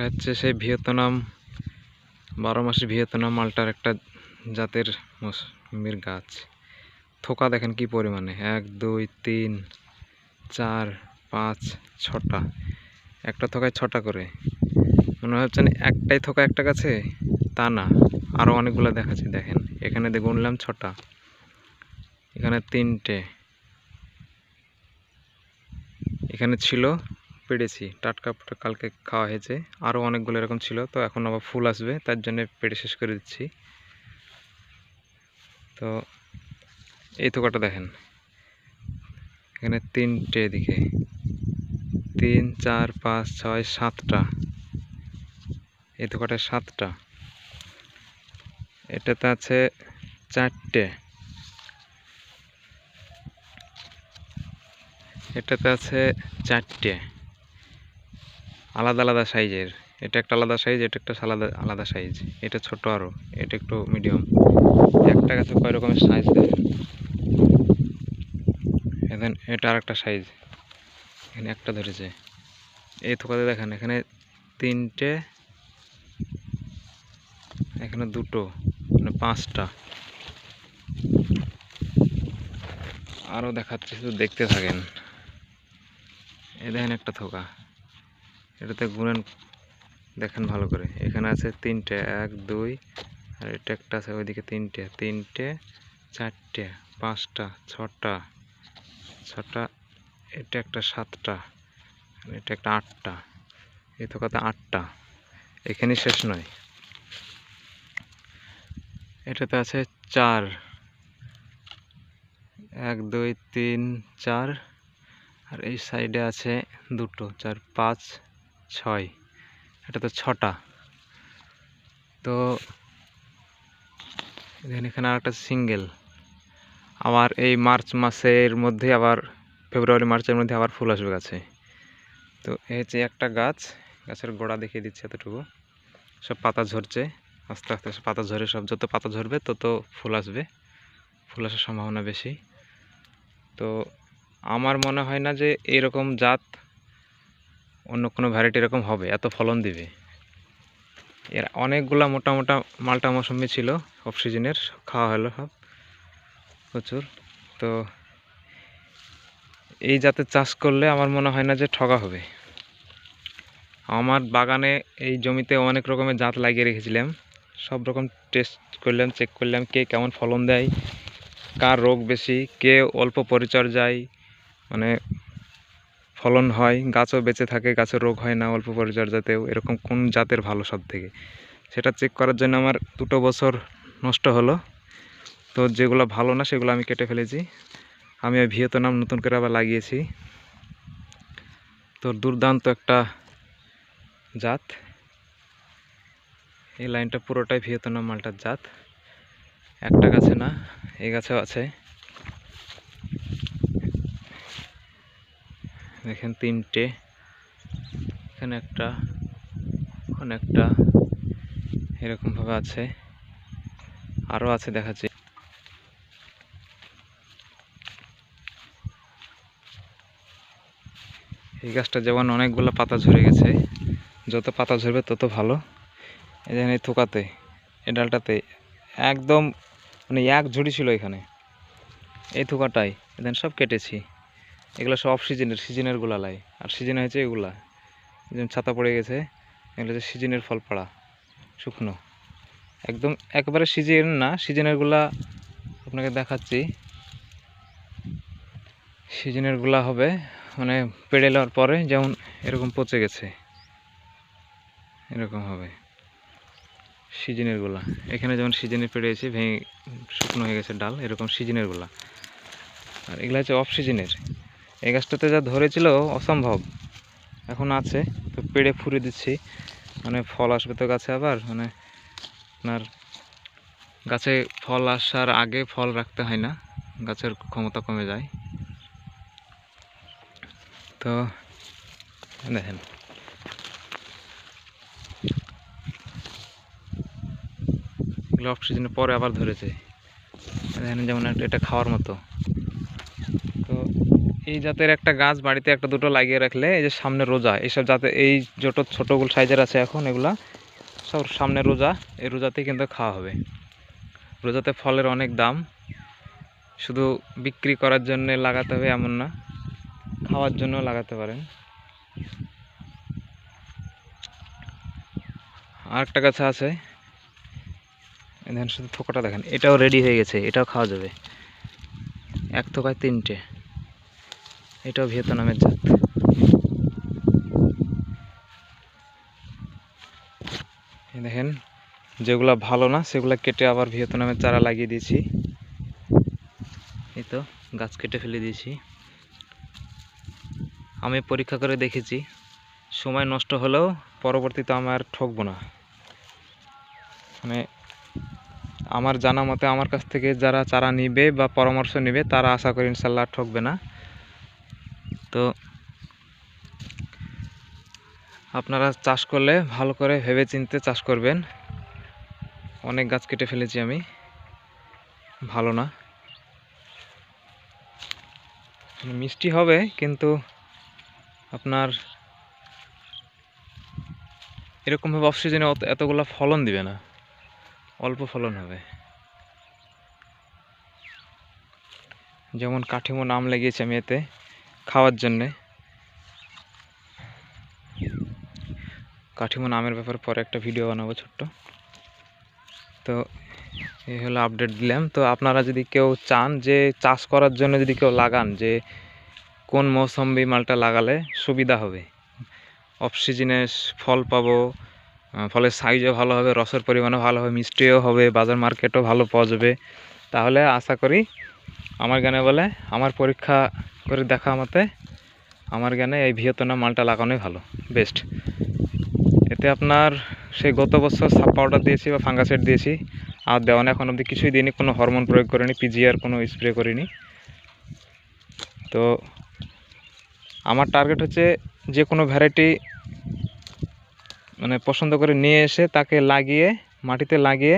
এটা হচ্ছে সেই ভিয়েতনাম, বারো মাসে ভিয়েতনাম মালটার একটা জাতের মৌসুমির গাছ। থোকা দেখেন কি পরিমাণে। এক, দুই, তিন, চার, পাঁচ, ছটা। একটা থোকায় ছটা করে। মনে হচ্ছে না একটাই থোকা একটা গাছে? তা না। আরও অনেকগুলো দেখাচ্ছি, দেখেন। এখানে গুনলাম ছটা। এখানে তিনটে। এখানে ছিল পেড়েছি টাটকা কালকে খাওয়া হয়েছে। আরও অনেকগুলো এরকম ছিল, তো এখন আবার ফুল আসবে, তার জন্য পেড়ে শেষ করে দিচ্ছি। তো এই থোকাটা দেখেন। এখানে তিনটে দিকে তিন, চার, পাঁচ, ছয়, সাতটা। এই থোকাটায় সাতটা। এটাতে আছে চারটে। এটাতে আছে চারটে। আলাদা আলাদা সাইজের। এটা একটা আলাদা সাইজ, এটা একটা আলাদা আলাদা সাইজ। এটা ছোট আরও এটা একটু মিডিয়াম। একটা গাছে কয় রকমের সাইজ দেয়? এখন এটা আর একটা সাইজ। এখানে একটা ধরেছে। এই থোকাতে দেখেন, এখানে তিনটে, এখানে দুটো মানে পাঁচটা। আরও দেখাচ্ছি, শুধু দেখতে থাকেন। এ দেখেন একটা থোকা। এটাতে গুনেন, দেখেন ভালো করে। এখানে আছে তিনটে, এক, দুই, আর এটা একটা আছে ওইদিকে তিনটে তিনটে, চারটে, পাঁচটা, ছটা ছটা, এটা একটা সাতটা এটা একটা আটটা, এই কথা আটটা। এখানেই শেষ নয়। এটাতে আছে চার। এক, দুই, তিন, চার, আর এই সাইডে আছে দুটো, চার, পাঁচ ছয়। এটাতে ছটা। তো এখানে আর একটা সিঙ্গেল। আবার এই মার্চ মাসের মধ্যে আবার, ফেব্রুয়ারি, মার্চের মধ্যে আবার ফুল আসবে গাছে। তো এই হচ্ছে একটা গাছ, গাছের গোড়া দেখিয়ে দিচ্ছে এতটুকু। সব পাতা ঝরছে, আস্তে আস্তে পাতা ঝরে, সব যত পাতা ঝরবে তত ফুল আসবে। ফুল আসার সম্ভাবনা বেশি। তো আমার মনে হয় না যে এরকম জাত অন্য কোনো ভ্যারাইটি এরকম হবে, এত ফলন দিবে। এর অনেকগুলা মোটা মোটা মালটা মৌসুমি ছিল অফ সিজনের খাওয়া হলো সব, প্রচুর। তো এই জাতের চাষ করলে আমার মনে হয় না যে ঠগা হবে। আমার বাগানে এই জমিতে অনেক রকমের জাত লাগিয়ে রেখেছিলাম। সব রকম টেস্ট করলাম চেক করলাম কে কেমন ফলন দেয়, কার রোগ বেশি, কে অল্প পরিচর্যায় মানে ফলন হয়, গাছও বেঁচে থাকে গাছের রোগ হয় না অল্প পরিচর্যাতেও। এরকম কোন জাতের ভালো সব থেকে সেটা চেক করার জন্য আমার দুটো বছর নষ্ট হলো। তো যেগুলো ভালো না, সেগুলো আমি কেটে ফেলেছি। আমি ওই ভিয়েতনাম নতুন করে আবার লাগিয়েছি। তো দুর্দান্ত একটা জাত। এই লাইনটা পুরোটাই ভিয়েতনাম মালটার জাত। একটা গাছে না, এই গাছেও আছে। দেখেন তিনটে। এখানে একটা ওখানে একটা এরকমভাবে আছে। আরও আছে দেখাচ্ছি এই গাছটা যেমন অনেকগুলো পাতা ঝরে গেছে, যত পাতা ঝরবে তত ভালো। এখানে থোকাতে, এই ডালটাতে, একদম মানে এক ঝুড়ি ছিল এখানে। এই থোকাটাই দেখেন সব কেটেছি। এগুলো সব অফ সিজনের সিজনেরগুলা লাই আর সিজনে হয়েছে এগুলা। যেমন ছাতা পড়ে গেছে, এগুলো হচ্ছে সিজনের ফল পাড়া শুকনো। একদম একবারে সিজন না সিজনেরগুলা আপনাকে দেখাচ্ছি। সিজনেরগুলা হবে মানে পেড়ে নেওয়ার পরে যেমন এরকম পচে গেছে, এরকম হবে। সিজনেরগুলা এখানে যেমন সিজনে পেড়েছে ভেঙে শুকনো হয়ে গেছে ডাল, এরকম সিজনেরগুলা আর এগুলো হচ্ছে অফ সিজনের এই গাছটাতে যা ধরেছিল অসম্ভব। এখন আছে, তো পেড়ে ফুরে দিচ্ছি। মানে ফল আসবে তো গাছে আবার মানে আপনার গাছে ফল আসার আগে ফল রাখতে হয় না, গাছের ক্ষমতা কমে যায়। তো দেখেন। এগুলো অফ পরে আবার ধরেছে। দেখেন যেমন এটা খাওয়ার মতো। তো এই জাতের একটা গাছ বাড়িতে একটা দুটো লাগিয়ে রাখলে এই যে সামনে রোজা, এইসব জাতে এই যত ছোটোগুলো সাইজের আছে এখন এগুলা, সব সামনে রোজা, এই রোজাতেই কিন্তু খাওয়া হবে। রোজাতে ফলের অনেক দাম, শুধু বিক্রি করার জন্য লাগাতে হবে এমন না, খাওয়ার জন্য লাগাতে পারেন। আর একটা গাছ আছে, এই দেখেন শুধু থোকাটা দেখেন, এটাও রেডি হয়ে গেছে, এটাও খাওয়া যাবে। এক থোকায় তিনটে। এটাও ভিয়েতনামের জাত দেখেন, যেগুলা ভালো না, সেগুলা কেটে আবার ভিয়েতনামের চারা লাগিয়ে দিয়েছি। এই তো, গাছ কেটে ফেলে দিয়েছি। আমি পরীক্ষা করে দেখেছি, সময় নষ্ট হলেও পরবর্তীতে আমার ঠকবো না। মানে আমার জানা মতে আমার কাছ থেকে যারা চারা নিবে বা পরামর্শ নেবে, তারা আশা করি ইনশাল্লাহ ঠকবে না। তো আপনারা চাষ করলে ভালো করে ভেবে চিনতে চাষ করবেন। অনেক গাছ কেটে ফেলেছি আমি। ভালো না। মানে মিষ্টি হবে, কিন্তু আপনার এরকমভাবে অক্সিজেনে অত, এতগুলো ফলন দিবে না। অল্প ফলন হবে। যেমন কাঠিমো নাম লাগিয়েছি আমি এতে। খাওয়ার জন্যে। কাঠিমো নামের ব্যাপারে পরে একটা ভিডিও বানাবো ছোট্ট। তো এই হলো আপডেট দিলাম। তো আপনারা যদি কেউ চান যে চাষ করার জন্য যদি কেউ লাগান যে কোন মৌসম্বি মালটা লাগালে সুবিধা হবে। অফ সিজনে ফল পাবো ফলের সাইজও ভালো হবে, রসের পরিমাণও ভালো হবে, মিষ্টিও হবে, বাজার মার্কেটও ভালো পাওয়া যাবে। তাহলে আশা করি আমার জ্ঞানে বলে, আমার পরীক্ষা করে দেখা মতে আমার জ্ঞানে এই ভিয়েতনাম মালটা লাগানোই ভালো বেস্ট এতে আপনার সেই গত বছর সাপ পাউডার দিয়েছি বা ফাঙ্গাসাইড দিয়েছি, আর দেওয়ান এখন অবধি কিছুই দিইনি, কোনো হরমোন প্রয়োগ করিনি পিজিআর কোনো স্প্রে করিনি। তো আমার টার্গেট হচ্ছে যে কোনো ভ্যারাইটি মানে পছন্দ করে নিয়ে এসে তাকে লাগিয়ে, মাটিতে লাগিয়ে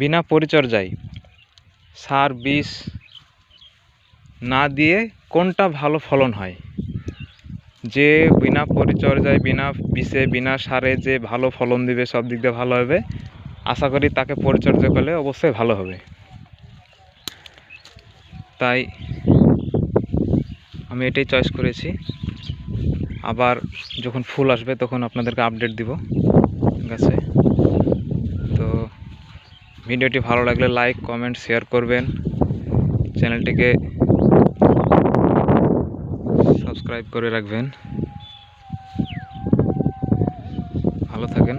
বিনা পরিচর্যায় সার বিষ না দিয়ে কোনটা ভালো ফলন হয়? যে বিনা পরিচর্যায়, বিনা বিষে, বিনা সারে যে ভালো ফলন দিবে, সব দিক দিয়ে ভালো হবে, আশা করি তাকে পরিচর্যা করলে অবশ্যই ভালো হবে। তাই আমি এটাই চয়েস করেছি। আবার যখন ফুল আসবে তখন আপনাদেরকে আপডেট দিব। গাছে ভিডিওটি ভালো লাগলে লাইক কমেন্ট শেয়ার করবেন। চ্যানেলটিকে সাবস্ক্রাইব করে রাখবেন। ভালো থাকেন।